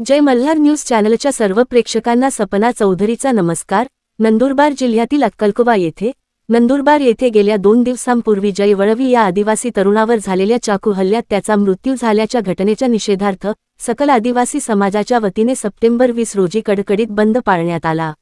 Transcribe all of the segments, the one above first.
जय Malhar news चॅनलच्या सर्व प्रेक्षकांना सपना चौधरीचा नमस्कार. नंदुरबार जिल्ह्यातील अक्कलकोबा येथे नंदुरबार येथे गेल्या दोन दिवसांपूर्वी जय वळवी या आदिवासी तरुणावर झालेल्या चाकू हल्ल्यात त्याचा मृत्यू झाल्याच्या घटनेच्या निषेधार्थ सकल आदिवासी समाजाच्या वतीने सप्टेंबर वीस रोजी कडकडीत बंद पाळण्यात आला.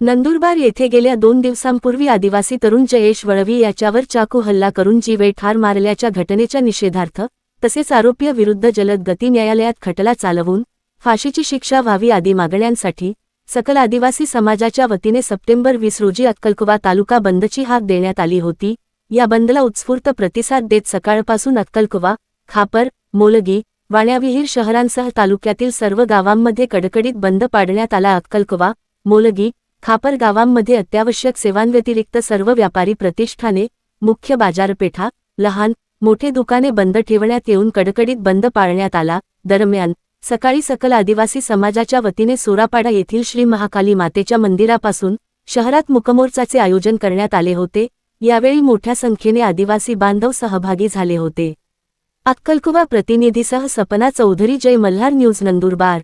नंदुरबार येथे गेल्या दोन दिवसांपूर्वी आदिवासी तरुण जयेश वळवी याच्यावर चाकू हल्ला करून जीवे ठार मारल्याच्या घटनेच्या निषेधार्थ तसेच आरोपीविरुद्ध जलद गती न्यायालयात खटला चालवून फाशीची शिक्षा व्हावी आदी मागण्यांसाठी सकल आदिवासी समाजाच्या वतीने सप्टेंबर वीस रोजी अक्कलकुवा तालुका बंदची हाक देण्यात आली होती. या बंदला उत्स्फूर्त प्रतिसाद देत सकाळपासून अक्कलकुवा खापर मोलगी वाण्याविहीर शहरांसह तालुक्यातील सर्व गावांमध्ये कडकडीत बंद पाडण्यात आला अक्कलकुवा मोलगी खापर गावांमध्ये अत्यावश्यक सेवांव्यतिरिक्त सर्व व्यापारी प्रतिष्ठाने मुख्य बाजारपेठा लहान मोठे दुकाने बंद ठेवण्यात येऊन कडकडीत बंद पाळण्यात आला. दरम्यान सकाळी सकल आदिवासी समाजाच्या वतीने सोरापाडा येथील श्री महाकाली मातेच्या मंदिरापासून शहरात मुकमोर्चाचे आयोजन करण्यात आले होते. यावेळी मोठ्या संख्येने आदिवासी बांधव सहभागी झाले होते. अक्कलकुवा प्रतिनिधीसह सपना चौधरी जय मल्हार न्यूज नंदुरबार.